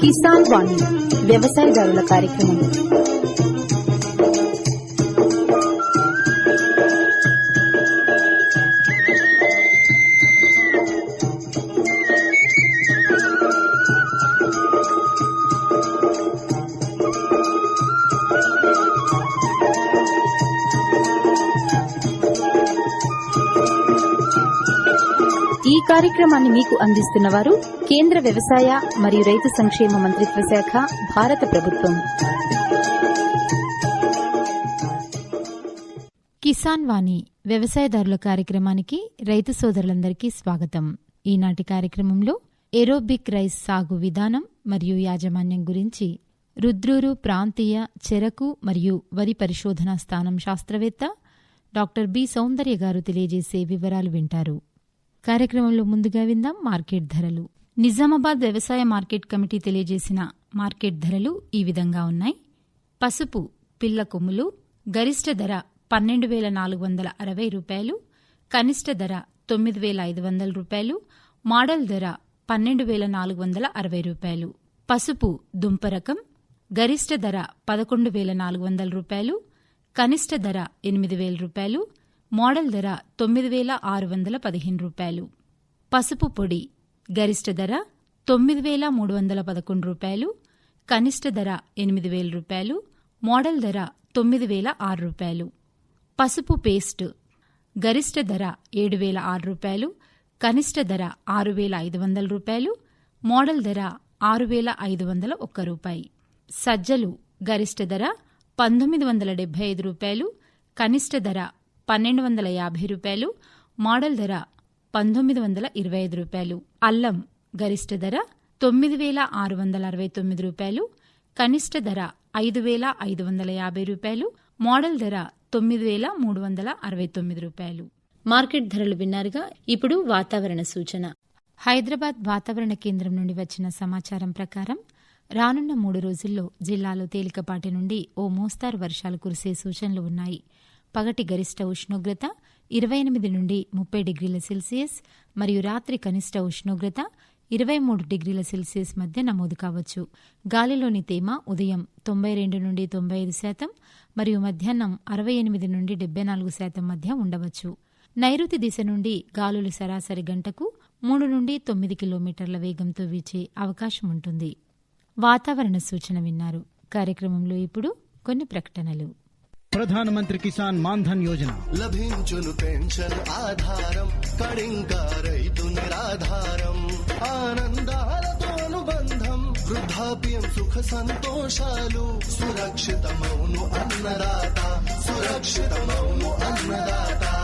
కిసాన్ వాణి వ్యవసాయదారుల కార్యక్రమం కార్యక్రమాన్ని మీకు అందిస్తున్న వారు కేంద్ర వ్యవసాయ మరియు రైతు సంక్షేమ మంత్రిత్వ శాఖ భారత ప్రభుత్వం. కిసాన్ వాణి వ్యవసాయదారుల కార్యక్రమానికి రైతు సోదరులందరికీ స్వాగతం. ఈనాటి కార్యక్రమంలో ఏరోబిక్ రైస్ సాగు విధానం మరియు యాజమాన్యం గురించి రుద్రూరు ప్రాంతీయ చెరకు మరియు వరి పరిశోధనా స్థానం శాస్త్రవేత్త డాక్టర్ బి సౌందర్య గారు తెలియజేసే వివరాలు వింటారు. కార్యక్రమంలో ముందుగా విందాం మార్కెట్ ధరలు. నిజామాబాద్ వ్యవసాయ మార్కెట్ కమిటీ తెలియజేసిన మార్కెట్ ధరలు ఈ విధంగా ఉన్నాయి. పసుపు పిల్ల కొమ్ములు గరిష్ట ధర పన్నెండు వేల నాలుగు వందల అరవై రూపాయలు కనిష్ట ధర తొమ్మిది వేల ఐదు వందల రూపాయలు మోడల్ ధర పన్నెండు వేల నాలుగు వందల అరవై రూపాయలు. పసుపు దుంప రకం గరిష్ట ధర పదకొండు వేల నాలుగు వందల రూపాయలు కనిష్ట ధర ఎనిమిది వేల రూపాయలు మోడల్ ధర తొమ్మిది వేల ఆరు వందల పదిహేను రూపాయలు. పసుపు పొడి గరిష్ట ధర తొమ్మిది వేల మూడు వందల పదకొండు రూపాయలు. కనిష్ట ధర ఎనిమిది వేల రూపాయలు. మోడల్ ధర తొమ్మిది వేల ఆరు రూపాయలు. పసుపు పేస్ట్ గరిష్ట ధర ఏడు వేల ఆరు రూపాయలు. కనిష్ట ధర ఆరు వేల ఐదు వందల రూపాయలు. మోడల్ ధర ఆరు వేల ఐదు వందల ఒక్క రూపాయి. సజ్జలు గరిష్ట ధర పంతొమ్మిది వందల డెబ్బై ఐదు రూపాయలు. కనిష్ట ధర పన్నెండు వందల యాభై రూపాయలు మోడల్ ధర పంతొమ్మిది వందల ఇరవై ఐదు రూపాయలు అల్లం గరిష్ట ధర తొమ్మిది వేల ఆరు వందల అరవై తొమ్మిది రూపాయలు కనిష్ట ధర ఐదు వేల ఐదు వందల యాభై రూపాయలు మోడల్ ధర తొమ్మిది వేల మూడు వందల అరవై తొమ్మిది రూపాయలు. మార్కెట్ ధరలు విన్నారుగా ఇప్పుడు వాతావరణ సూచన. హైదరాబాద్ వాతావరణ కేంద్రం నుండి వచ్చిన సమాచారం ప్రకారం రానున్న మూడు రోజుల్లో జిల్లాలో తేలికపాటి నుండి ఓ మోస్తారు వర్షాలు కురిసే సూచనలు ఉన్నాయి. పగటి గరిష్ట ఉష్ణోగ్రత ఇరవై ఎనిమిది నుండి ముప్పై డిగ్రీల సెల్సియస్ మరియు రాత్రి కనిష్ట ఉష్ణోగ్రత ఇరవై మూడు డిగ్రీల సెల్సియస్ మధ్య నమోదు కావచ్చు. గాలిలోని తేమ ఉదయం తొంభై రెండు నుండి తొంభై ఐదు శాతం మరియు మధ్యాహ్నం అరవై ఎనిమిది నుండి డెబ్బై నాలుగు శాతం మధ్య ఉండవచ్చు. నైరుతి దిశ నుండి గాలులు సరాసరి గంటకు మూడు నుండి తొమ్మిది కిలోమీటర్ల వేగంతో వీచే అవకాశం ఉంటుంది. వాతావరణ సూచన విన్నారు. కార్యక్రమంలో ఇప్పుడు కొన్ని ప్రకటనలు. ప్రధానమంత్రి కిసాన్ మాన్ధన్ యోజన. లభించును పెన్షన్ ఆధారం కడింకా రైతు నిరాధారం ఆనందాలతో అనుబంధం వృద్ధాప్యం సుఖ సంతోషాలు సురక్షితమౌను అన్నదాత సురక్షితమౌను అన్నదాత.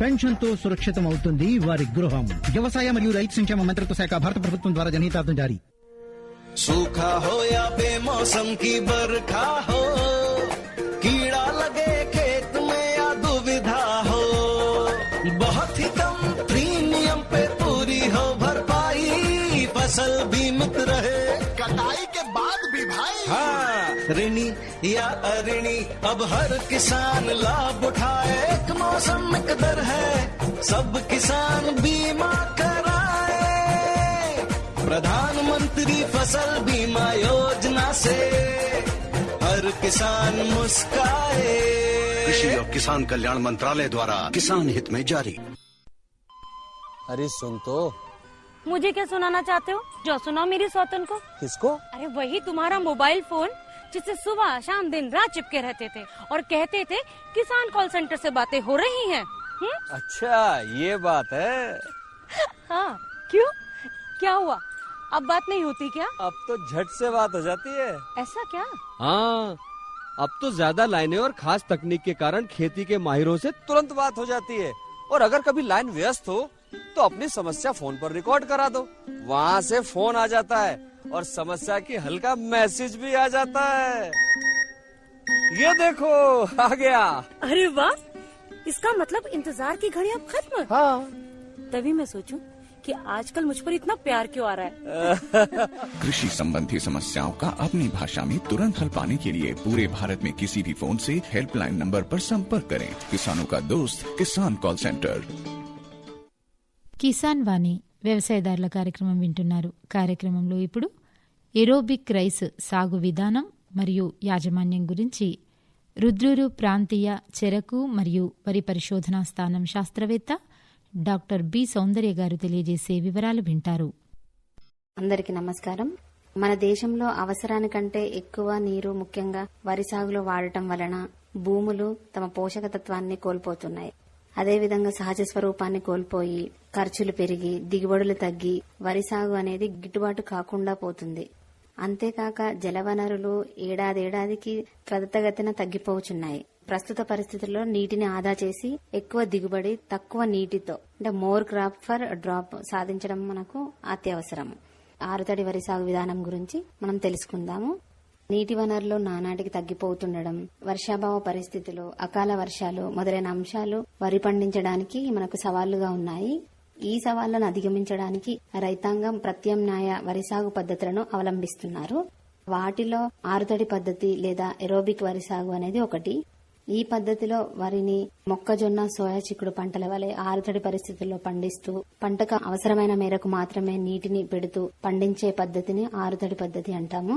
పెన్షన్తో సురక్షితం అవుతుంది వారి గృహం. వ్యవసాయ మరియు రైతు సంక్షేమ మంత్రిత్వ శాఖ భారత ప్రభుత్వం ద్వారా జనీతార్థం జారీ. సూఖా హో బే మౌసం కి బర్ఖా హో. ऋणी या अऋणी अब हर किसान लाभ उठाए। एक मौसम एक दर है सब किसान बीमा कराए। प्रधानमंत्री फ़सल बीमा योजना से हर किसान मुस्काए। कृषि और किसान कल्याण मंत्रालय द्वारा किसान हित में जारी। अरे सुन तो। मुझे क्या सुनाना चाहते हो? जो सुनाओ मेरी सौतन को। किसको? अरे वही तुम्हारा मोबाइल फ़ोन। जिससे सुबह शाम दिन रात चिपके रहते थे और कहते थे किसान कॉल सेंटर से बातें हो रही हैं। हम्म? अच्छा ये बात है। हाँ क्यों? क्या हुआ? अब बात नहीं होती क्या? अब तो झट से बात हो जाती है। ऐसा क्या? हाँ अब तो ज़्यादा लाइनें और खास तकनीक के कारण खेती के माहिरों से तुरंत बात हो जाती है। और अगर कभी लाइन व्यस्त हो तो अपनी समस्या फ़ोन पर रिकॉर्ड करा दो। वहाँ से फ़ोन आ जाता है। और समस्या की हल्का मैसेज भी आ जाता है। ये देखो आ गया। अरे वाह इसका मतलब इंतज़ार की घड़ी अब खत्म। हाँ। तभी मैं सोचूं कि आजकल मुझ पर इतना प्यार क्यों आ रहा है। कृषि संबंधी समस्याओं का अपनी भाषा में तुरंत हल पाने के लिए पूरे भारत में किसी भी फ़ोन से हेल्पलाइन नंबर पर संपर्क करें। किसानों का दोस्त किसान कॉल सेंटर। किसान वाणी। వ్యవసాయదారుల కార్యక్రమం వింటున్నారు. కార్యక్రమంలో ఇప్పుడు ఎరోబిక్ రైస్ సాగు విధానం మరియు యాజమాన్యం గురించి రుద్రూరు ప్రాంతీయ చెరకు మరియు వరి పరిశోధనా స్థానం శాస్త్రవేత్త డాక్టర్ బి సౌందర్య గారు తెలియజేసే వివరాలు వింటారు. అందరికీ నమస్కారం. మన దేశంలో అవసరానికంటే ఎక్కువ నీరు ముఖ్యంగా వరి సాగులో వాడటం వలన భూములు తమ పోషకతత్వాన్ని కోల్పోతున్నాయి. అదేవిధంగా సహజ స్వరూపాన్ని కోల్పోయి ఖర్చులు పెరిగి దిగుబడులు తగ్గి వరి సాగు అనేది గిట్టుబాటు కాకుండా పోతుంది. అంతేకాక జలవనరులు ఏడాదేడాదికి త్వరితగతిన తగ్గిపోచున్నాయి. ప్రస్తుత పరిస్థితుల్లో నీటిని ఆదా చేసి ఎక్కువ దిగుబడి తక్కువ నీటితో అంటే మోర్ క్రాప్ ఫర్ డ్రాప్ సాధించడం మనకు అత్యవసరం. ఆరుతడి వరి సాగు విధానం గురించి మనం తెలుసుకుందాము. నీటి వనరులు నానాటికి తగ్గిపోతుండడం వర్షాభావ పరిస్థితులు అకాల వర్షాలు మొదలైన అంశాలు వరి పండించడానికి మనకు సవాళ్ళుగా ఉన్నాయి. ఈ సవాళ్ళను అధిగమించడానికి రైతాంగం ప్రత్యామ్నాయ వరి సాగు పద్ధతులను అవలంబిస్తున్నారు. వాటిలో ఆరుతడి పద్ధతి లేదా ఎరోబిక్ వరి సాగు అనేది ఒకటి. ఈ పద్ధతిలో వరిని మొక్కజొన్న సోయా చిక్కుడు పంటల వలె ఆరుతడి పరిస్థితుల్లో పండిస్తూ పంటకు అవసరమైన మేరకు మాత్రమే నీటిని పెడుతూ పండించే పద్ధతిని ఆరుతడి పద్ధతి అంటాము.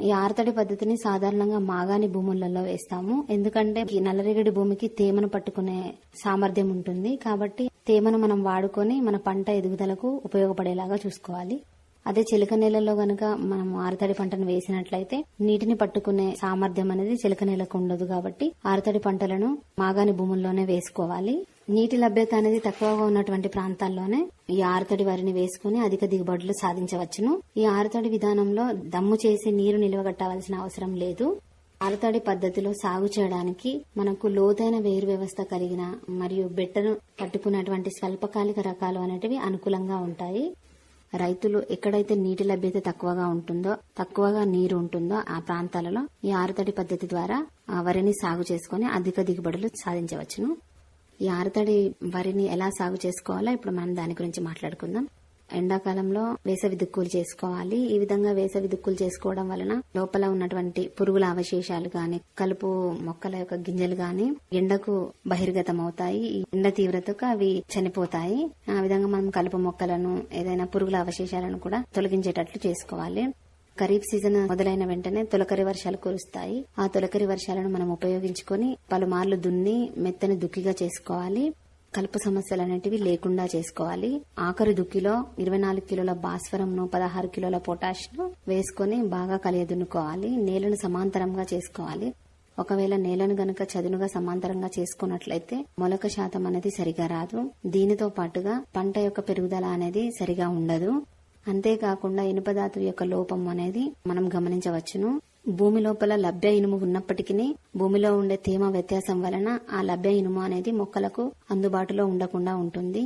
ఈ ఆరతడి పద్ధతిని సాధారణంగా మాగాని భూములలో వేస్తాము. ఎందుకంటే నల్లరేగడి భూమికి తేమను పట్టుకునే సామర్థ్యం ఉంటుంది. కాబట్టి తేమను మనం వాడుకొని మన పంట ఎదుగుదలకు ఉపయోగపడేలాగా చూసుకోవాలి. అదే చిలక నేలలో గనక మనం ఆరుతడి పంటను వేసినట్లయితే నీటిని పట్టుకునే సామర్థ్యం అనేది చిలక నేలకు ఉండదు కాబట్టి ఆరుతడి పంటలను మాగాని భూముల్లోనే వేసుకోవాలి. నీటి లభ్యత అనేది తక్కువగా ఉన్నటువంటి ప్రాంతాల్లోనే ఈ ఆరుతడి వరిని వేసుకుని అధిక దిగుబడులు సాధించవచ్చును. ఈ ఆరుతడి విధానంలో దమ్ము చేసి నీరు నిల్వగట్టవలసిన అవసరం లేదు. ఆరుతడి పద్ధతిలో సాగు చేయడానికి మనకు లోతైన వేరు వ్యవస్థ కలిగిన మరియు బెట్టను పట్టుకున్నటువంటి స్వల్పకాలిక రకాలు అనేటివి అనుకూలంగా ఉంటాయి. రైతులు ఎక్కడైతే నీటి లభ్యత తక్కువగా ఉంటుందో తక్కువగా నీరు ఉంటుందో ఆ ప్రాంతాలలో ఈ ఆరుతడి పద్ధతి ద్వారా వరిని సాగు చేసుకుని అధిక దిగుబడులు సాధించవచ్చును. ఈ ఆరుతడి వరిని ఎలా సాగు చేసుకోవాలో ఇప్పుడు మనం దాని గురించి మాట్లాడుకుందాం. ఎండాకాలంలో వేసవి దుక్కులు చేసుకోవాలి. ఈ విధంగా వేసవి దుక్కులు చేసుకోవడం వలన లోపల ఉన్నటువంటి పురుగుల అవశేషాలు గాని కలుపు మొక్కల యొక్క గింజలు గాని ఎండకు బహిర్గతం అవుతాయి ఎండ తీవ్రతకు అవి చనిపోతాయి. ఆ విధంగా మనం కలుపు మొక్కలను ఏదైనా పురుగుల అవశేషాలను కూడా తొలగించేటట్లు చేసుకోవాలి. ఖరీఫ్ సీజన్ మొదలైన వెంటనే తొలకరి వర్షాలు కురుస్తాయి. ఆ తొలకరి వర్షాలను మనం ఉపయోగించుకొని పలుమార్లు దున్ని మెత్తని దుక్కిగా చేసుకోవాలి. కలుపు సమస్యలు అనేటివి లేకుండా చేసుకోవాలి. ఆఖరి దుక్కిలో ఇరవై నాలుగు కిలోల భాస్వరంను పదహారు కిలోల పొటాష్ను వేసుకుని బాగా కలియదున్నుకోవాలి. నేలను సమాంతరంగా చేసుకోవాలి. ఒకవేళ నేలను గనక చదునుగా సమాంతరంగా చేసుకున్నట్లయితే మొలక శాతం అనేది సరిగా రాదు. దీనితో పాటుగా పంట యొక్క పెరుగుదల అనేది సరిగా ఉండదు. అంతేకాకుండా ఇనుపధాతు యొక్క లోపం అనేది మనం గమనించవచ్చును. భూమి లోపల లభ్య ఇనుము ఉన్నప్పటికీ భూమిలో ఉండే తేమ వ్యత్యాసం వలన ఆ లభ్య ఇనుము అనేది మొక్కలకు అందుబాటులో ఉండకుండా ఉంటుంది.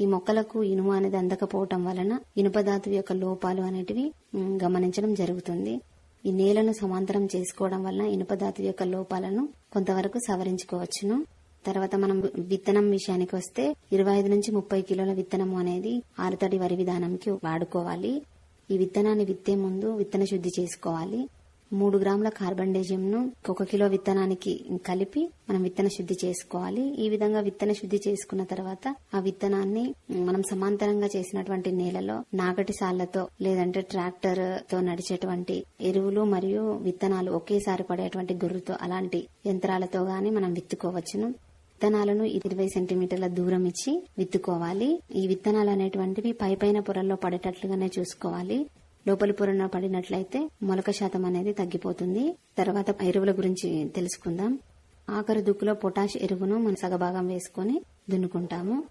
ఈ మొక్కలకు ఇనుము అనేది అందకపోవటం వలన ఇనుపధాతు యొక్క లోపాలు అనేటివి గమనించడం జరుగుతుంది. ఈ నేలను సమాంతరం చేసుకోవడం వలన ఇనుపధాతు యొక్క లోపాలను కొంతవరకు సవరించుకోవచ్చును. తర్వాత మనం విత్తనం విషయానికి వస్తే ఇరవై ఐదు నుంచి ముప్పై కిలోల విత్తనము అనేది ఆరుతడి వరి విధానంకి వాడుకోవాలి. ఈ విత్తనాన్ని విత్తే ముందు విత్తన శుద్ధి చేసుకోవాలి. మూడు గ్రాముల కార్బన్ను ఒక కిలో విత్తనానికి కలిపి మనం విత్తన శుద్ధి చేసుకోవాలి. ఈ విధంగా విత్తన శుద్ధి చేసుకున్న తర్వాత ఆ విత్తనాన్ని మనం సమాంతరంగా చేసినటువంటి నేలలో నాగటి సాళ్ళతో లేదంటే ట్రాక్టర్తో నడిచేటువంటి ఎరువులు మరియు విత్తనాలు ఒకేసారి పడేటువంటి గొర్రెతో అలాంటి యంత్రాలతో గాని మనం విత్తుకోవచ్చును. విత్తనాలను ఇరవై సెంటీమీటర్ల దూరం ఇచ్చి విత్తుకోవాలి. ఈ విత్తనాలు అనేటువంటివి పై పైన పొరల్లో పడేటట్లుగానే చూసుకోవాలి. లోపలి పొరన పడినట్లయితే మొలక శాతం అనేది తగ్గిపోతుంది. తర్వాత ఎరువుల గురించి తెలుసుకుందాం. ఆఖరి దుక్కులో పొటాష్ ఎరువును మనం సగభాగం వేసుకొని దున్నుకుంటాము.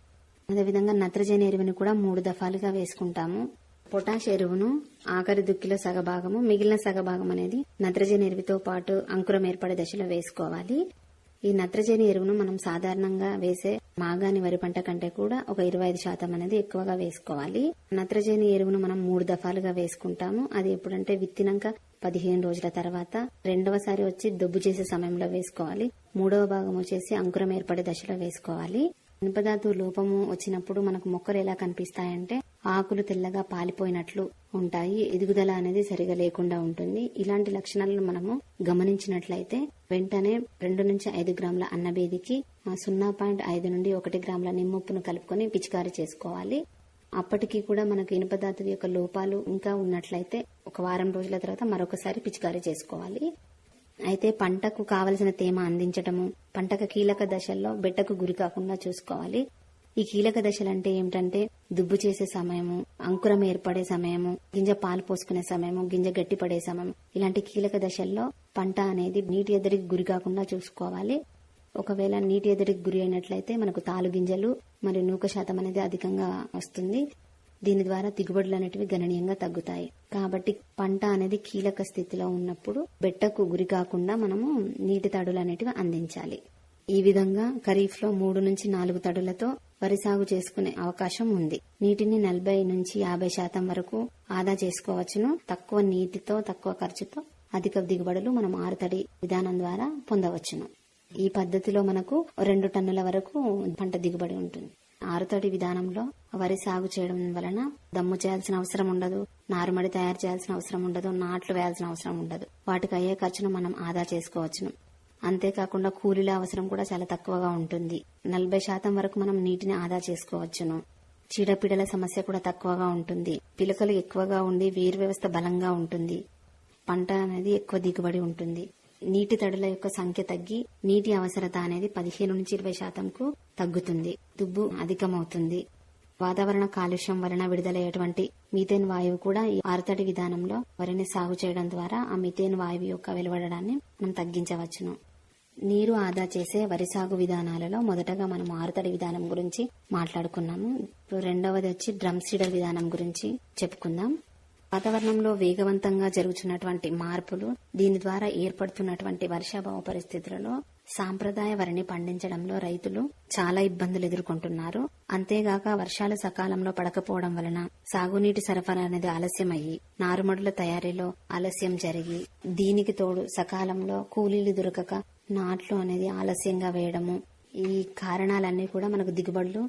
అదేవిధంగా నత్రజని ఎరువుని కూడా మూడు దఫాలుగా వేసుకుంటాము. పొటాష్ ఎరువును ఆఖరి దుక్కిలో సగభాగము మిగిలిన సగభాగం అనేది నత్రజని ఎరువుతో పాటు అంకురం ఏర్పడే దశలో వేసుకోవాలి. ఈ నత్రజని ఎరువును మనం సాధారణంగా వేసే మాగాని వరి పంట కంటే కూడా ఒక ఇరవై ఐదు శాతం అనేది ఎక్కువగా వేసుకోవాలి. నత్రజని ఎరువును మనం మూడు దఫాలుగా వేసుకుంటాము. అది ఎప్పుడంటే విత్తినాక పదిహేను రోజుల తర్వాత రెండవసారి వచ్చి దొబ్బు చేసే సమయంలో వేసుకోవాలి. మూడవ భాగం వచ్చేసి అంకురం ఏర్పడే దశలో వేసుకోవాలి. ఇనుపధాతు లోపము వచ్చినప్పుడు మనకు మొక్కలు ఎలా కనిపిస్తాయంటే ఆకులు తెల్లగా పాలిపోయినట్లు ఉంటాయి. ఎదుగుదల అనేది సరిగా లేకుండా ఉంటుంది. ఇలాంటి లక్షణాలను మనము గమనించినట్లయితే వెంటనే రెండు నుంచి ఐదు గ్రాముల అన్నబేదికి సున్నా పాయింట్ ఐదు నుండి ఒకటి గ్రాముల నిమ్మప్పును కలుపుకొని పిచికారీ చేసుకోవాలి. అప్పటికి కూడా మనకు ఇనుపదార్థం యొక్క లోపాలు ఇంకా ఉన్నట్లయితే ఒక వారం రోజుల తర్వాత మరొకసారి పిచికారీ చేసుకోవాలి. అయితే పంటకు కావలసిన తేమ అందించటము పంటకు కీలక దశల్లో బిడ్డకు గురి కాకుండా చూసుకోవాలి. ఈ కీలక దశలు అంటే ఏమిటంటే దుబ్బు చేసే సమయము అంకురం ఏర్పడే సమయము గింజ పాలు పోసుకునే సమయము గింజ గట్టిపడే సమయం. ఇలాంటి కీలక దశల్లో పంట అనేది నీటి ఎద్దడికి గురి కాకుండా చూసుకోవాలి. ఒకవేళ నీటి ఎద్దడికి గురి అయినట్లయితే మనకు తాలు గింజలు మరియు నూక శాతం అనేది అధికంగా వస్తుంది. దీని ద్వారా దిగుబడులు అనేటివి గణనీయంగా తగ్గుతాయి. కాబట్టి పంట అనేది కీలక స్థితిలో ఉన్నప్పుడు బెట్టకు గురి కాకుండా మనము నీటి తడులు అనేటివి అందించాలి. ఈ విధంగా ఖరీఫ్లో మూడు నుంచి నాలుగు తడులతో వరి సాగు చేసుకునే అవకాశం ఉంది. నీటిని నలభై నుంచి యాభై శాతం వరకు ఆదా చేసుకోవచ్చును. తక్కువ నీటితో తక్కువ ఖర్చుతో అధిక దిగుబడులు మనం ఆరుతడి విధానం ద్వారా పొందవచ్చును. ఈ పద్ధతిలో మనకు రెండు టన్నుల వరకు పంట దిగుబడి ఉంటుంది. ఆరుతడి విధానంలో వరి సాగు చేయడం వలన దమ్ము చేయాల్సిన అవసరం ఉండదు నారుమడి తయారు చేయాల్సిన అవసరం ఉండదు నాట్లు వేయాల్సిన అవసరం ఉండదు. వాటికి అయ్యే ఖర్చును మనం ఆదా చేసుకోవచ్చును. అంతేకాకుండా కూలీల అవసరం కూడా చాలా తక్కువగా ఉంటుంది. నలభై శాతం వరకు మనం నీటిని ఆదా చేసుకోవచ్చును. చీడపీడల సమస్య కూడా తక్కువగా ఉంటుంది. పిలకలు ఎక్కువగా ఉండి వేరు వ్యవస్థ బలంగా ఉంటుంది. పంట అనేది ఎక్కువ దిగుబడి ఉంటుంది. నీటి తడుల యొక్క సంఖ్య తగ్గి నీటి అవసరత అనేది పదిహేను నుంచి ఇరవై శాతంకు తగ్గుతుంది. దుబ్బు అధికమవుతుంది. వాతావరణ కాలుష్యం వలన విడుదలయ్యేటువంటి మిథేన్ వాయువు కూడా ఈ ఆరుతడి విధానంలో వరిని సాగు చేయడం ద్వారా ఆ మిథేన్ వాయువు యొక్క వెలువడడాన్ని మనం తగ్గించవచ్చును. నీరు ఆదా చేసే వరి సాగు విధానాలలో మొదటగా మనం ఆరుతడి విధానం గురించి మాట్లాడుకున్నాము. ఇప్పుడు రెండవది వచ్చి డ్రమ్ సీడర్ విధానం గురించి చెప్పుకుందాం. వాతావరణంలో వేగవంతంగా జరుగుతున్నటువంటి మార్పులు దీని ద్వారా ఏర్పడుతున్నటువంటి వర్షాభావ పరిస్థితులలో సాంప్రదాయ వరిని పండించడంలో రైతులు చాలా ఇబ్బందులు ఎదుర్కొంటున్నారు. అంతేగాక వర్షాలు సకాలంలో పడకపోవడం వలన సాగునీటి సరఫరా అనేది ఆలస్యమయ్యి నారుమడుల తయారీలో ఆలస్యం జరిగి దీనికి తోడు సకాలంలో కూలీలు దొరకక నాట్లు అనేది ఆలస్యంగా వేయడము. ఈ కారణాలన్నీ కూడా మనకు దిగుబడులు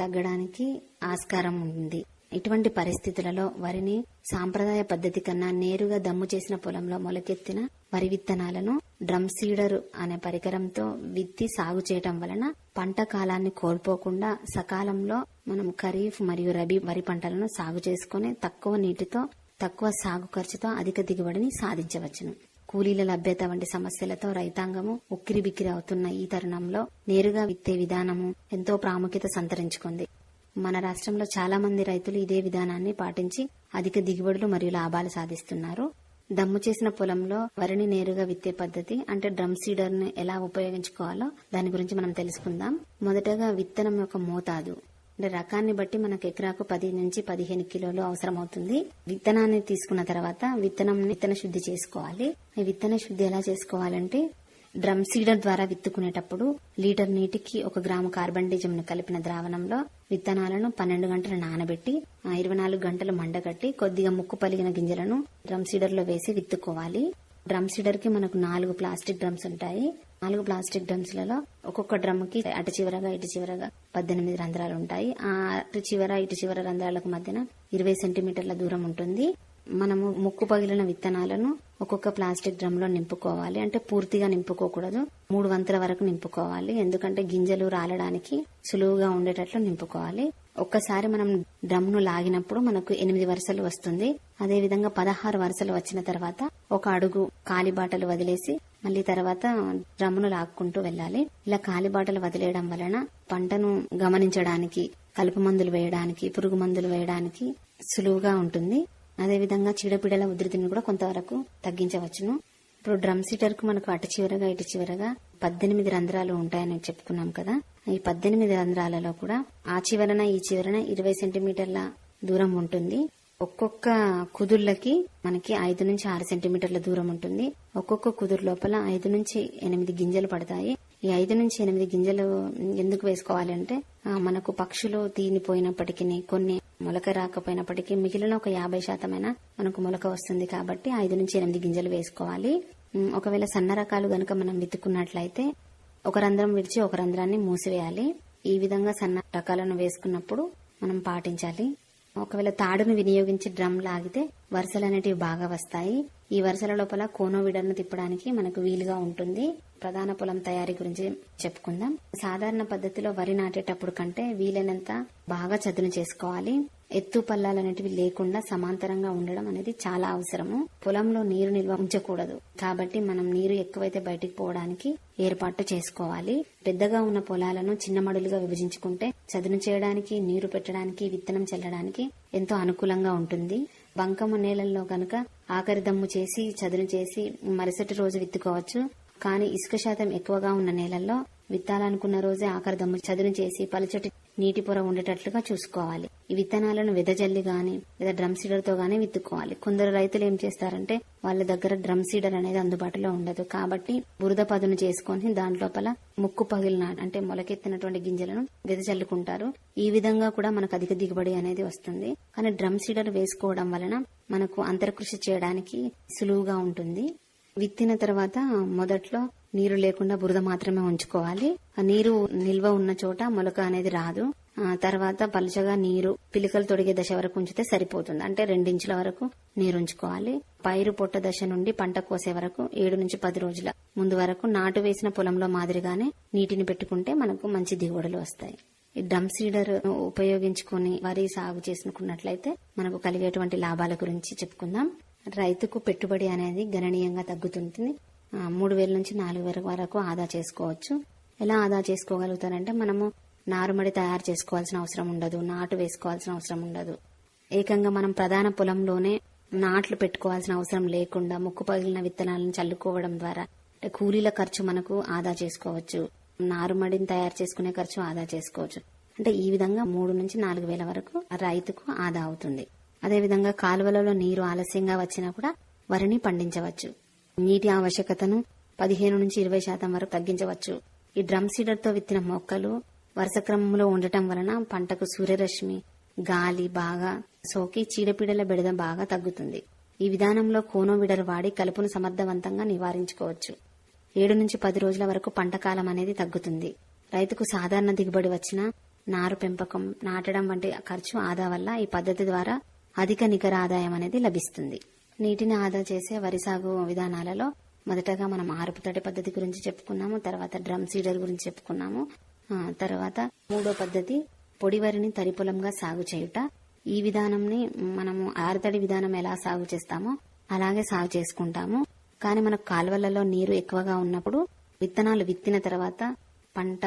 తగ్గడానికి ఆస్కారం ఉంది. ఇటువంటి పరిస్థితులలో వరిని సాంప్రదాయ పద్ధతి కన్నా నేరుగా దమ్ము చేసిన పొలంలో మొలకెత్తిన వరి విత్తనాలను డ్రమ్ సీడర్ అనే పరికరంతో విత్తి సాగు చేయటం వలన పంట కాలాన్ని కోల్పోకుండా సకాలంలో మనం ఖరీఫ్ మరియు రబీ వరి పంటలను సాగు చేసుకుని తక్కువ నీటితో తక్కువ సాగు ఖర్చుతో అధిక దిగుబడిని సాధించవచ్చును. కూలీల లభ్యత వంటి సమస్యలతో రైతాంగము ఉక్కిరి బిక్కిరి అవుతున్న ఈ తరుణంలో నేరుగా విత్తే విధానము ఎంతో ప్రాముఖ్యత సంతరించుకుంది. మన రాష్ట్రంలో చాలా మంది రైతులు ఇదే విధానాన్ని పాటించి అధిక దిగుబడులు మరియు లాభాలు సాధిస్తున్నారు. దమ్ము చేసిన పొలంలో వరిని నేరుగా విత్తే పద్ధతి అంటే డ్రమ్ సీడర్ని ఎలా ఉపయోగించుకోవాలో దాని గురించి మనం తెలుసుకుందాం. మొదటగా విత్తనం యొక్క మోతాదు. అంటే రకాన్ని బట్టి మనకు ఎకరాకు పది నుంచి పదిహేను కిలోలు అవసరం అవుతుంది విత్తనాన్ని తీసుకున్న తర్వాత విత్తనం విత్తన శుద్ధి చేసుకోవాలి. ఈ విత్తన శుద్ధి ఎలా చేసుకోవాలంటే డ్రమ్ సీడర్ ద్వారా విత్తుకునేటప్పుడు లీటర్ నీటికి ఒక గ్రాము కార్బన్ను కలిపిన ద్రావణంలో విత్తనాలను పన్నెండు గంటలు నానబెట్టి ఆ ఇరవై నాలుగు గంటలు మండగట్టి కొద్దిగా ముక్కు పలిగిన గింజలను డ్రమ్ సీడర్లో వేసి విత్తుకోవాలి. డ్రమ్ సీడర్కి మనకు నాలుగు ప్లాస్టిక్ డ్రమ్స్ ఉంటాయి. నాలుగు ప్లాస్టిక్ డ్రమ్స్లలో ఒక్కొక్క డ్రమ్కి అటు చివరగా ఇటు చివరగా పద్దెనిమిది రంధ్రాలు ఉంటాయి. ఆ అటు చివర ఇటు చివర రంధ్రాలకు మధ్యన ఇరవై సెంటీమీటర్ల దూరం ఉంటుంది. మనము ముక్కు పగిలిన విత్తనాలను ఒక్కొక్క ప్లాస్టిక్ డ్రమ్లో నింపుకోవాలి. అంటే పూర్తిగా నింపుకోకూడదు. మూడు వంతుల వరకు నింపుకోవాలి. ఎందుకంటే గింజలు రాలడానికి సులువుగా ఉండేటట్లు నింపుకోవాలి. ఒక్కసారి మనం డ్రమ్ను లాగినప్పుడు మనకు ఎనిమిది వరుసలు వస్తుంది. అదే విధంగా పదహారు వరుసలు వచ్చిన తర్వాత ఒక అడుగు కాలిబాటలు వదిలేసి మళ్ళీ తర్వాత డ్రమ్మును లాక్కుంటూ వెళ్ళాలి. ఇలా కాలిబాటలు వదిలేయడం వలన పంటను గమనించడానికి కలుపు మందులు వేయడానికి పురుగు మందులు వేయడానికి సులువుగా ఉంటుంది. అదేవిధంగా చీడపీడల ఉధృతిని కూడా కొంతవరకు తగ్గించవచ్చును. ఇప్పుడు డ్రమ్ సీటర్కు మనకు అటు చివరగా ఇటు చివరగా పద్దెనిమిది రంధ్రాలు ఉంటాయని చెప్పుకున్నాం కదా. ఈ పద్దెనిమిది రంధ్రాలలో కూడా ఆ చివరన ఈ చివరన ఇరవై సెంటీమీటర్ల దూరం ఉంటుంది. ఒక్కొక్క కుదుర్లకి మనకి ఐదు నుంచి ఆరు సెంటీమీటర్ల దూరం ఉంటుంది. ఒక్కొక్క కుదురు లోపల ఐదు నుంచి ఎనిమిది గింజలు పడతాయి. ఈ ఐదు నుంచి ఎనిమిది గింజలు ఎందుకు వేసుకోవాలి అంటే మనకు పక్షులు తీనిపోయినప్పటికీ కొన్ని మొలక రాకపోయినప్పటికీ మిగిలిన ఒక యాభై శాతమైన మనకు మొలక వస్తుంది కాబట్టి ఐదు నుంచి ఎనిమిది గింజలు వేసుకోవాలి. ఒకవేళ సన్న రకాలు గనక మనం విత్తుకున్నట్లయితే ఒక రంధ్రం విడిచి ఒక రంధ్రాన్ని మూసివేయాలి. ఈ విధంగా సన్న రకాలను వేసుకున్నప్పుడు మనం పాటించాలి. ఒకవేళ తాడును వినియోగించి డ్రమ్ లాగితే వరుసలు అనేటివి బాగా వస్తాయి. ఈ వరుసల లోపల కోనో విడర్ను తిప్పడానికి మనకు వీలుగా ఉంటుంది. ప్రధాన పొలం తయారీ గురించి చెప్పుకుందాం. సాధారణ పద్ధతిలో వరి నాటేటప్పుడు కంటే వీలైనంత బాగా చదును చేసుకోవాలి. ఎత్తు పల్లాలు అనేటివి లేకుండా సమాంతరంగా ఉండడం అనేది చాలా అవసరము. పొలంలో నీరు నిల్వ ఉంచకూడదు. కాబట్టి మనం నీరు ఎక్కువైతే బయటికి పోవడానికి ఏర్పాటు చేసుకోవాలి. పెద్దగా ఉన్న పొలాలను చిన్న మడులుగా విభజించుకుంటే చదును చేయడానికి నీరు పెట్టడానికి విత్తనం చల్లడానికి ఎంతో అనుకూలంగా ఉంటుంది. బంకము నేలల్లో కనుక ఆఖరి దమ్ము చేసి చదును చేసి మరుసటి రోజు విత్తుకోవచ్చు. కానీ ఇసుక శాతం ఎక్కువగా ఉన్న నేలల్లో విత్తాలనుకున్న రోజే ఆఖరి దమ్ము చదును చేసి పలుచటి నీటి పొర ఉండేటట్లుగా చూసుకోవాలి. ఈ విత్తనాలను వెదజల్లి గాని లేదా డ్రమ్ సీడర్తో గానీ విత్తుకోవాలి. కొందరు రైతులు ఏం చేస్తారంటే వాళ్ళ దగ్గర డ్రమ్ సీడర్ అనేది అందుబాటులో ఉండదు. కాబట్టి బురద పదును చేసుకొని దాంట్లోపల ముక్కు పగిలిన అంటే మొలకెత్తినటువంటి గింజలను వెదజల్లుకుంటారు ఈ విధంగా కూడా మనకు అధిక దిగుబడి అనేది వస్తుంది. కానీ డ్రమ్ సీడర్ వేసుకోవడం వలన మనకు అంతర్కృషి చేయడానికి సులువుగా ఉంటుంది. విత్తిన తర్వాత మొదట్లో నీరు లేకుండా బురద మాత్రమే ఉంచుకోవాలి. ఆ నీరు నిల్వ ఉన్న చోట మొలక అనేది రాదు. ఆ తర్వాత పలుచగా నీరు పిలికలు తొడిగే దశ వరకు ఉంచితే సరిపోతుంది. అంటే రెండించుల వరకు నీరు ఉంచుకోవాలి. పైరు పొట్ట దశ నుండి పంట కోసే వరకు ఏడు నుంచి పది రోజుల ముందు వరకు నాటు వేసిన పొలంలో మాదిరిగానే నీటిని పెట్టుకుంటే మనకు మంచి దిగుబడులు వస్తాయి. ఈ డ్రమ్ సీడర్ ఉపయోగించుకొని వరి సాగు చేసుకున్నట్లయితే మనకు కలిగేటువంటి లాభాల గురించి చెప్పుకుందాం. రైతుకు పెట్టుబడి అనేది గణనీయంగా తగ్గుతుంది మూడు వేల నుంచి నాలుగు వేల వరకు ఆదా చేసుకోవచ్చు. ఎలా ఆదా చేసుకోగలుగుతారంటే మనము నారుమడి తయారు చేసుకోవాల్సిన అవసరం ఉండదు నాటు వేసుకోవాల్సిన అవసరం ఉండదు. ఏకంగా మనం ప్రధాన పొలంలోనే నాట్లు పెట్టుకోవాల్సిన అవసరం లేకుండా ముక్కు పగిలిన విత్తనాలను చల్లుకోవడం ద్వారా కూలీల ఖర్చు మనకు ఆదా చేసుకోవచ్చు. నారుమడిని తయారు చేసుకునే ఖర్చు ఆదా చేసుకోవచ్చు. అంటే ఈ విధంగా మూడు నుంచి నాలుగు వేల వరకు రైతుకు ఆదా అవుతుంది. అదేవిధంగా కాలువలలో నీరు ఆలస్యంగా వచ్చినా కూడా వరిని పండించవచ్చు. నీటి ఆవశ్యకతను పదిహేను నుంచి ఇరవై శాతం వరకు తగ్గించవచ్చు. ఈ డ్రమ్ సీడర్తో విత్తిన మొక్కలు వరుస క్రమంలో ఉండటం వలన పంటకు సూర్యరశ్మి గాలి బాగా సోకి చీడపీడల బెడద బాగా తగ్గుతుంది. ఈ విధానంలో కోనోవిడర్ వాడి కలుపును సమర్థవంతంగా నివారించుకోవచ్చు. ఏడు నుంచి పది రోజుల వరకు పంట కాలం అనేది తగ్గుతుంది. రైతుకు సాధారణ దిగుబడి వచ్చినా నారు పెంపకం నాటడం వంటి ఖర్చు ఆదా వల్ల ఈ పద్ధతి ద్వారా అధిక నికర ఆదాయం అనేది లభిస్తుంది. నీటిని ఆదా చేసే వరి సాగు విధానాలలో మొదటగా మనం ఆరుపు తడి పద్ధతి గురించి చెప్పుకున్నాము తర్వాత డ్రమ్ సీడర్ గురించి చెప్పుకున్నాము తర్వాత మూడో పద్ధతి పొడి వరిని తరి పొలంగా సాగు చేయుట. ఈ విధానంని మనము ఆరుతడి విధానం ఎలా సాగు చేస్తామో అలాగే సాగు చేసుకుంటాము. కానీ మనకు కాలువలలో నీరు ఎక్కువగా ఉన్నప్పుడు విత్తనాలు విత్తిన తర్వాత పంట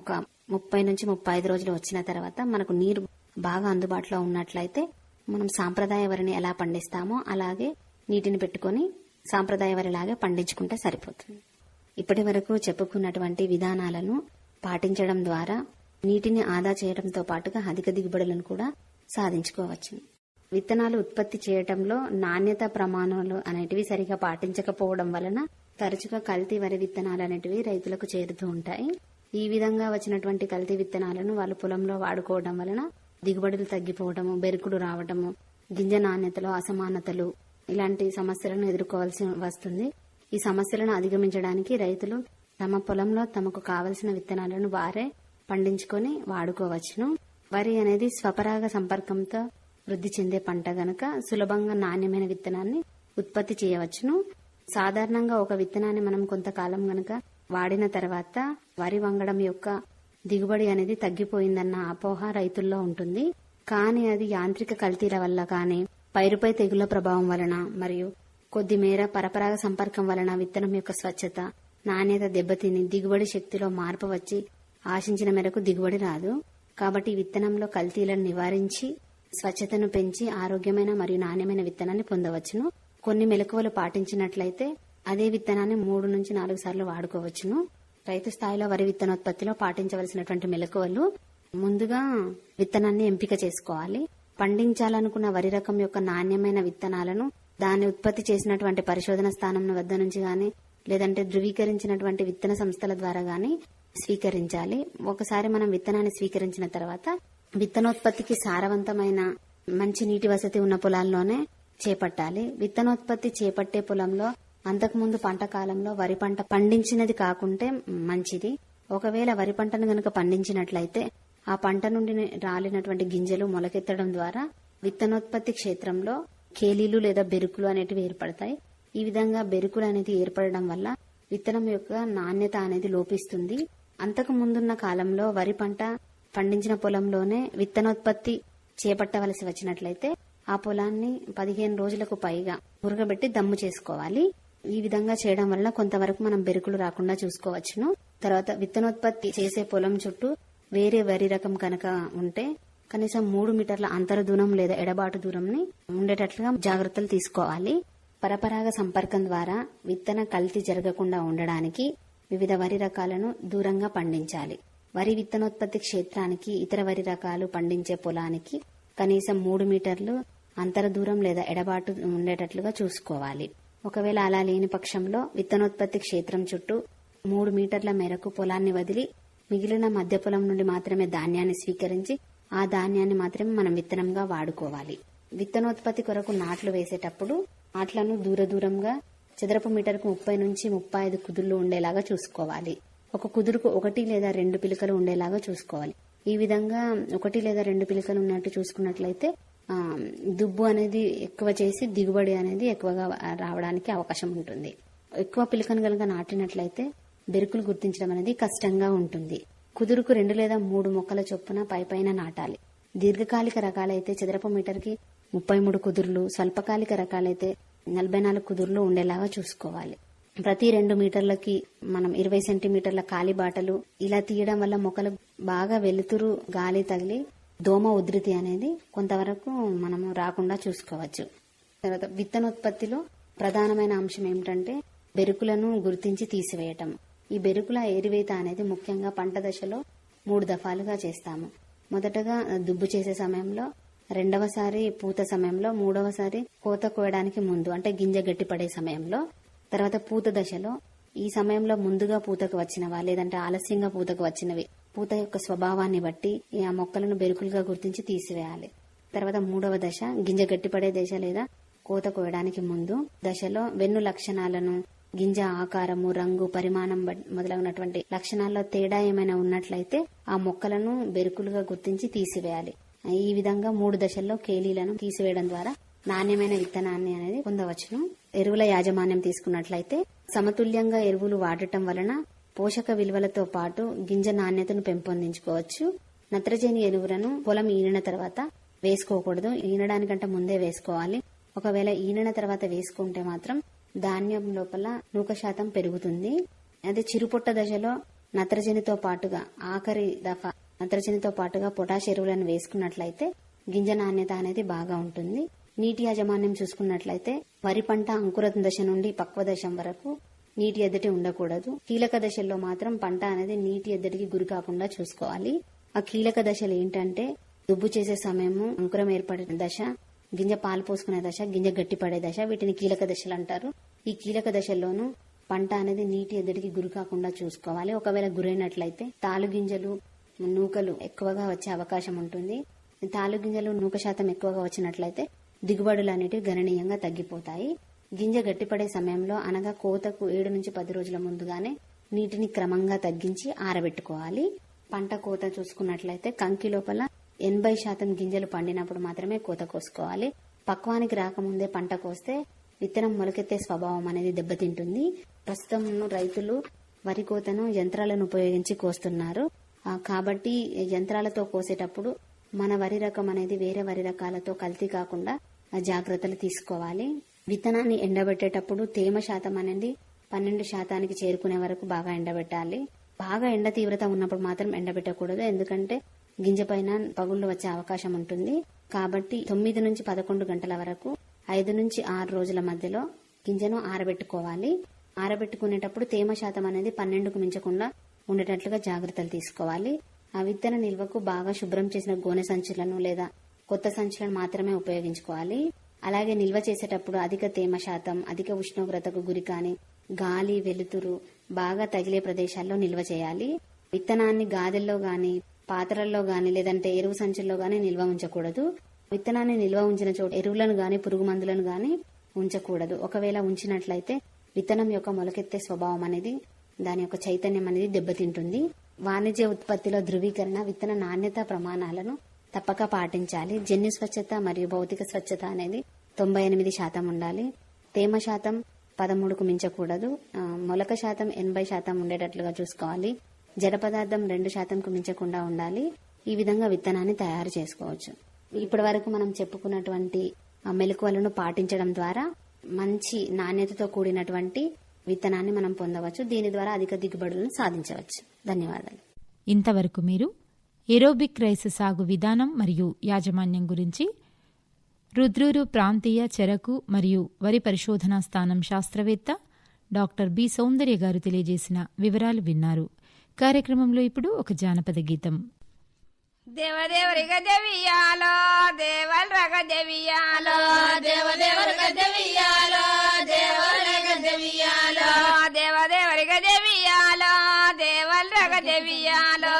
ఒక ముప్పై నుంచి ముప్పై ఐదు రోజులు వచ్చిన తర్వాత మనకు నీరు బాగా అందుబాటులో ఉన్నట్లయితే మనం సాంప్రదాయ వరిని ఎలా పండిస్తామో అలాగే నీటిని పెట్టుకొని సాంప్రదాయ వరిలాగే పండించుకుంటే సరిపోతుంది. ఇప్పటి వరకు చెప్పుకున్నటువంటి విధానాలను పాటించడం ద్వారా నీటిని ఆదా చేయడంతో పాటుగా అధిక దిగుబడులను కూడా సాధించుకోవచ్చు. విత్తనాలు ఉత్పత్తి చేయటంలో నాణ్యత ప్రమాణాలు అనేటివి సరిగా పాటించకపోవడం వలన తరచుగా కల్తీ వరి విత్తనాలు అనేటివి రైతులకు చేరుతూ ఉంటాయి. ఈ విధంగా వచ్చినటువంటి కల్తీ విత్తనాలను వాళ్ళు పొలంలో వాడుకోవడం వలన దిగుబడులు తగ్గిపోవటము బెరుకుడు రావటము గింజ నాణ్యతలో అసమానతలు ఇలాంటి సమస్యలను ఎదుర్కోవాల్సి వస్తుంది. ఈ సమస్యలను అధిగమించడానికి రైతులు తమ పొలంలో తమకు కావలసిన విత్తనాలను వారే పండించుకొని వాడుకోవచ్చును. వరి అనేది స్వపరాగ సంపర్కంతో వృద్ధి చెందే పంట గనుక సులభంగా నాణ్యమైన విత్తనాన్ని ఉత్పత్తి చేయవచ్చును. సాధారణంగా ఒక విత్తనాన్ని మనం కొంతకాలం గనుక వాడిన తర్వాత వరి వంగడం యొక్క దిగుబడి అనేది తగ్గిపోయిందన్న అపోహ రైతుల్లో ఉంటుంది. కానీ అది యాంత్రిక కల్తీల వల్ల కానీ పైరుపై తెగుళ్ళ ప్రభావం వలన మరియు కొద్ది మేర పరపరాగ సంపర్కం వలన విత్తనం యొక్క స్వచ్ఛత నాణ్యత దెబ్బతిని దిగుబడి శక్తిలో మార్పు వచ్చి ఆశించిన మేరకు దిగుబడి రాదు. కాబట్టి విత్తనంలో కల్తీలను నివారించి స్వచ్ఛతను పెంచి ఆరోగ్యమైన మరియు నాణ్యమైన విత్తనాన్ని పొందవచ్చును. కొన్ని మెలకువలు పాటించినట్లయితే అదే విత్తనాన్ని మూడు నుంచి నాలుగు సార్లు వాడుకోవచ్చును. రైతు స్థాయిలో వరి విత్తనోత్పత్తిలో పాటించవలసినటువంటి మెలకువలు ముందుగా విత్తనాన్ని ఎంపిక చేసుకోవాలి. పండించాలనుకున్న వరి రకం యొక్క నాణ్యమైన విత్తనాలను దాన్ని ఉత్పత్తి చేసినటువంటి పరిశోధన స్థానం వద్ద నుంచి గాని లేదంటే ధృవీకరించినటువంటి విత్తన సంస్థల ద్వారా గాని స్వీకరించాలి. ఒకసారి మనం విత్తనాన్ని స్వీకరించిన తర్వాత విత్తనోత్పత్తికి సారవంతమైన మంచి నీటి వసతి ఉన్న పొలాల్లోనే చేపట్టాలి. విత్తనోత్పత్తి చేపట్టే పొలంలో అంతకుముందు పంట కాలంలో వరి పంట పండించినది కాకుంటే మంచిది. ఒకవేళ వరి పంటను గనక పండించినట్లయితే ఆ పంట నుండి రాలినటువంటి గింజలు మొలకెత్తడం ద్వారా విత్తనోత్పత్తి క్షేత్రంలో కేలీలు లేదా బెరుకులు అనేటివి ఏర్పడతాయి. ఈ విధంగా బెరుకులు అనేది ఏర్పడడం వల్ల విత్తనం యొక్క నాణ్యత అనేది లోపిస్తుంది. అంతకు ముందున్న కాలంలో వరి పంట పండించిన పొలంలోనే విత్తనోత్పత్తి చేపట్టవలసి వచ్చినట్లయితే ఆ పొలాన్ని పదిహేను రోజులకు పైగా ఉరగబెట్టి దమ్ము చేసుకోవాలి. ఈ విధంగా చేయడం వల్ల కొంతవరకు మనం బెరుకులు రాకుండా చూసుకోవచ్చును. తర్వాత విత్తనోత్పత్తి చేసే పొలం చుట్టూ వేరే వరి రకం కనుక ఉంటే కనీసం మూడు మీటర్ల అంతర దూరం లేదా ఎడబాటు దూరంని ఉండేటట్లుగా జాగ్రత్తలు తీసుకోవాలి. పరపరాగ సంపర్కం ద్వారా విత్తన కల్తీ జరగకుండా ఉండడానికి వివిధ వరి రకాలను దూరంగా పండించాలి. వరి విత్తనోత్పత్తి క్షేత్రానికి ఇతర వరి రకాలు పండించే పొలానికి కనీసం మూడు మీటర్లు అంతర దూరం లేదా ఎడబాటు ఉండేటట్లుగా చూసుకోవాలి. ఒకవేళ అలా లేని పక్షంలో విత్తనోత్పత్తి క్షేత్రం చుట్టూ మూడు మీటర్ల మేరకు పొలాన్ని వదిలి మిగిలిన మధ్య పొలం నుండి మాత్రమే ధాన్యాన్ని స్వీకరించి ఆ ధాన్యాన్ని మాత్రమే మనం విత్తనంగా వాడుకోవాలి. విత్తనోత్పత్తి కొరకు నాట్లు వేసేటప్పుడు నాట్లను దూర దూరంగా చదరపు మీటర్కు ముప్పై నుంచి ముప్పై ఐదు కుదుర్లు ఉండేలాగా చూసుకోవాలి. ఒక కుదురుకు ఒకటి లేదా రెండు పిలకలు ఉండేలాగా చూసుకోవాలి. ఈ విధంగా ఒకటి లేదా రెండు పిలకలు ఉన్నట్టు చూసుకున్నట్లయితే దుబ్బు అనేది ఎక్కువ చేసి దిగుబడి అనేది ఎక్కువగా రావడానికి అవకాశం ఉంటుంది. ఎక్కువ పిలకను కనుక నాటినట్లయితే బెరుకులు గుర్తించడం అనేది కష్టంగా ఉంటుంది. కుదురుకు రెండు లేదా మూడు మొక్కల చొప్పున పైపైన నాటాలి. దీర్ఘకాలిక రకాలైతే చదరపు మీటర్కి ముప్పై మూడు కుదుర్లు స్వల్పకాలిక రకాలైతే నలభై నాలుగు కుదుర్లు ఉండేలాగా చూసుకోవాలి. ప్రతి రెండు మీటర్లకి మనం ఇరవై సెంటీమీటర్ల కాలి బాటలు ఇలా తీయడం వల్ల మొక్కలు బాగా వెలుతురు గాలి తగిలి దోమ ఉధృతి అనేది కొంతవరకు మనము రాకుండా చూసుకోవచ్చు. తర్వాత విత్తనోత్పత్తిలో ప్రధానమైన అంశం ఏమిటంటే బెరుకులను గుర్తించి తీసివేయటం. ఈ బెరుకుల ఏరివేత అనేది ముఖ్యంగా పంట దశలో మూడు దఫాలుగా చేస్తాము. మొదటగా దుబ్బు చేసే సమయంలో రెండవసారి పూత సమయంలో మూడవసారి కోత కోయడానికి ముందు అంటే గింజ గట్టిపడే సమయంలో తర్వాత పూత దశలో. ఈ సమయంలో ముందుగా పూతకు వచ్చినవా లేదంటే ఆలస్యంగా పూతకు వచ్చినవి పూత యొక్క స్వభావాన్ని బట్టి ఈ ఆ మొక్కలను బెరుకులుగా గుర్తించి తీసివేయాలి. తర్వాత మూడవ దశ గింజ గట్టిపడే దశ లేదా కోత కోయడానికి ముందు దశలో వెన్ను లక్షణాలను గింజ ఆకారము రంగు పరిమాణం మొదలగునటువంటి లక్షణాల్లో తేడా ఏమైనా ఉన్నట్లయితే ఆ మొక్కలను బెరుకులుగా గుర్తించి తీసివేయాలి. ఈ విధంగా మూడు దశల్లో కేలీలను తీసివేయడం ద్వారా నాణ్యమైన విత్తనాన్ని అనేది పొందవచ్చును. ఎరువుల యాజమాన్యం తీసుకున్నట్లయితే సమతుల్యంగా ఎరువులు వాడటం వలన పోషక విలువలతో పాటు గింజ నాణ్యతను పెంపొందించుకోవచ్చు. నత్రజని ఎరువులను పొలం ఈనిన తర్వాత వేసుకోకూడదు. ఈనడానికంటే ముందే వేసుకోవాలి. ఒకవేళ ఈనిన తర్వాత వేసుకుంటే మాత్రం ధాన్యం లోపల నూక శాతం పెరుగుతుంది. అదే చిరుపొట్ట దశలో నత్రజనితో పాటుగా ఆఖరి దఫా నత్రజనితో పాటుగా పొటాష్ ఎరువులను వేసుకున్నట్లయితే గింజ నాణ్యత అనేది బాగా ఉంటుంది. నీటి యాజమాన్యం చూసుకున్నట్లయితే వరి పంట అంకుర దశ నుండి పక్వ దశ వరకు నీటి ఎద్దటి ఉండకూడదు. కీలక దశల్లో మాత్రం పంట అనేది నీటి ఎద్దడికి గురి కాకుండా చూసుకోవాలి. ఆ కీలక దశలు ఏంటంటే దుబ్బు చేసే సమయము అంకురం ఏర్పడిన దశ గింజ పాలు పోసుకునే దశ గింజ గట్టిపడే దశ వీటిని కీలక దశలు అంటారు. ఈ కీలక దశల్లోనూ పంట అనేది నీటి ఎద్దడికి గురి కాకుండా చూసుకోవాలి. ఒకవేళ గురైనట్లయితే తాలు గింజలు నూకలు ఎక్కువగా వచ్చే అవకాశం ఉంటుంది. తాలు గింజలు నూక శాతం ఎక్కువగా వచ్చినట్లయితే దిగుబడులు అనేటివి గణనీయంగా తగ్గిపోతాయి. గింజ గట్టిపడే సమయంలో అనగా కోతకు ఏడు నుంచి పది రోజుల ముందుగానే నీటిని క్రమంగా తగ్గించి ఆరబెట్టుకోవాలి. పంట కోత చూసుకున్నట్లయితే కంకి లోపల ఎనభై శాతం గింజలు పండినప్పుడు మాత్రమే కోత కోసుకోవాలి. పక్వానికి రాకముందే పంట కోస్తే విత్తనం మొలకెత్తే స్వభావం అనేది దెబ్బతింటుంది. ప్రస్తుతం రైతులు వరి కోతను యంత్రాలను ఉపయోగించి కోస్తున్నారు. కాబట్టి యంత్రాలతో కోసేటప్పుడు మన వరి రకం అనేది వేరే వరి రకాలతో కల్తీ కాకుండా జాగ్రత్తలు తీసుకోవాలి. విత్తనాన్ని ఎండబెట్టేటప్పుడు తేమ శాతం అనేది పన్నెండు శాతానికి చేరుకునే వరకు బాగా ఎండబెట్టాలి. బాగా ఎండ తీవ్రత ఉన్నప్పుడు మాత్రం ఎండబెట్టకూడదు. ఎందుకంటే గింజ పైన పగుళ్ళు వచ్చే అవకాశం ఉంటుంది. కాబట్టి తొమ్మిది నుంచి పదకొండు గంటల వరకు ఐదు నుంచి ఆరు రోజుల మధ్యలో గింజను ఆరబెట్టుకోవాలి. ఆరబెట్టుకునేటప్పుడు తేమ శాతం అనేది పన్నెండుకు మించకుండా ఉండేటట్లుగా జాగ్రత్తలు తీసుకోవాలి. ఆ విత్తన నిల్వకు బాగా శుభ్రం చేసిన గోనె సంచులను లేదా కొత్త సంచులను మాత్రమే ఉపయోగించుకోవాలి. అలాగే నిల్వ చేసేటప్పుడు అధిక తేమ శాతం అధిక ఉష్ణోగ్రతకు గురి కాని గాలి వెలుతురు బాగా తగిలే ప్రదేశాల్లో నిల్వ చేయాలి. విత్తనాన్ని గాదెల్లో గాని పాత్రల్లో గాని లేదంటే ఎరువు సంచుల్లో గాని నిల్వ ఉంచకూడదు. విత్తనాన్ని నిల్వ ఉంచిన చోట ఎరువులను గాని పురుగు మందులను గాని ఉంచకూడదు. ఒకవేళ ఉంచినట్లయితే విత్తనం యొక్క మొలకెత్తే స్వభావం అనేది దాని యొక్క చైతన్యం అనేది దెబ్బతింటుంది. వాణిజ్య ఉత్పత్తిలో ధృవీకరణ విత్తన నాణ్యత ప్రమాణాలను తప్పక పాటించాలి. జన్యు స్వచ్ఛత మరియు భౌతిక స్వచ్ఛత అనేది తొంభై ఎనిమిది శాతం ఉండాలి. తేమ శాతం పదమూడుకు మించకూడదు. మొలక శాతం ఎనభై శాతం ఉండేటట్లుగా చూసుకోవాలి. జడ పదార్థం రెండు శాతంకు మించకుండా ఉండాలి. ఈ విధంగా విత్తనాన్ని తయారు చేసుకోవచ్చు. ఇప్పటి వరకు మనం చెప్పుకున్నటువంటి మెలకువలను పాటించడం ద్వారా మంచి నాణ్యతతో కూడినటువంటి విత్తనాన్ని మనం పొందవచ్చు. దీని ద్వారా అధిక దిగుబడులను సాధించవచ్చు. ధన్యవాదాలు. ఇంతవరకు మీరు ఏరోబిక్ రైస్ సాగు విధానం మరియు యాజమాన్యం గురించి రుద్రూరు ప్రాంతీయ చెరకు మరియు వరి పరిశోధనా స్థానం శాస్త్రవేత్త డాక్టర్ బి. సౌందర్య గారు తెలియజేసిన వివరాలు విన్నారు. కార్యక్రమంలో ఇప్పుడు ఒక జానపద గీతం. దేవదేవరిగ దేవియాలో దేవల్ రగ దేవియాలో దేవదేవరిగ దేవియాలో దేవరగ దేవియాలో దేవదేవరిగ దేవియాలో దేవల్ రగ దేవియాలో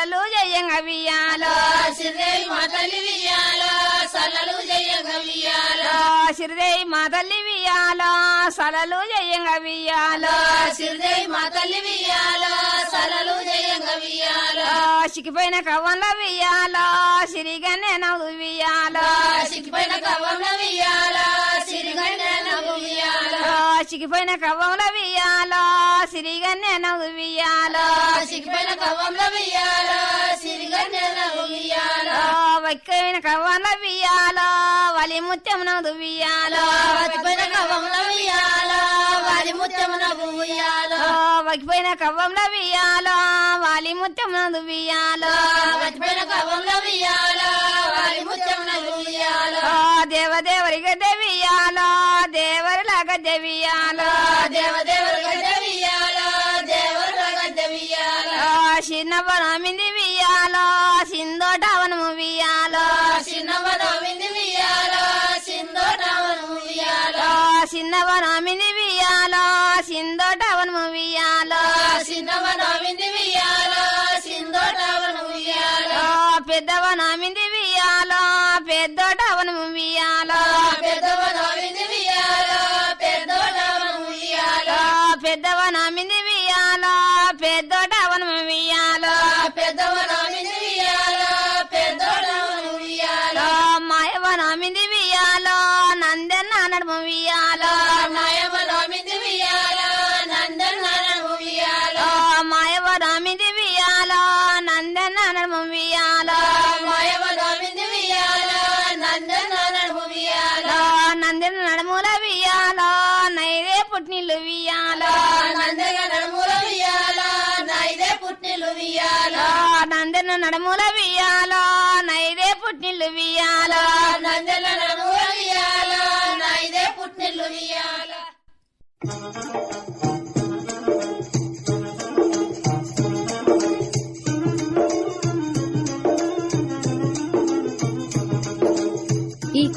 సొలలు జయంగ వియాలో సిరిదేవి మా తల్లి వియాలో సొలలు జయంగ వియాలో సిరిదేవి మా తల్లి వియాలో సొలలు జయంగ వియాలో సిరిదేవి మా తల్లి వియాలో సొలలు జయంగ వియాలో సిక్కిపోయిన కవ్వంల వియాలో సిరిగన్నే నవ్వు వియాలో సిక్కిపోయిన కవ్వంల వియాలో సిరిగన్నే సిక్కిపోయిన కవ్వంల వియాలో సిరిగన్నే నవ్వు వియాలో సిక్కిపోయిన కవ్వంల వియాలో సిరిగన్నే నవ్వు వియాలో వక్కిపోయిన కవ్వంల వియాలో వలి ముత్యం నవ్వు వియాలో వక్కిపోయిన కవ్వంల వియాలో వలి ముత్యం నవ్వు వియాలో వక్కిపోయిన కవ్వంల వియాలో వాలి ముత్యం నవ్వు వియాలో వక్కిపోయిన కవ్వంల వియాలో వాలి ముత్యం నవ్వు వియాలో దేవదేవరిగ దేవియాలో దేవదేవరిగ దేవియాలో దేవరిలాగా దేవియాలో చిన్నవనమింది వియాలో సిందోటవనము వియాలో చిన్నవనమింది వియాలో సిందోటవనము వియాలో చిన్నవనమింది వియాలో సిందోటవనము వియాలో చిన్నవనమింది వియాలో సిందోటవనము వియాలో పెద్దవనమింది వియాలో పెద్దోటవనము వియాలో పెద్దవనమింది నందన నడుముల వియాలో నైదే పుట్టినిల్లు వియాలో నందన నడుముల వియాలో నైదే పుట్టినిల్లు వియాలో నందన నడుముల వియాలో నైదే పుట్టినిల్లు వియాలో నందన నడుముల వియాలో నైదే పుట్టినిల్లు వియాలో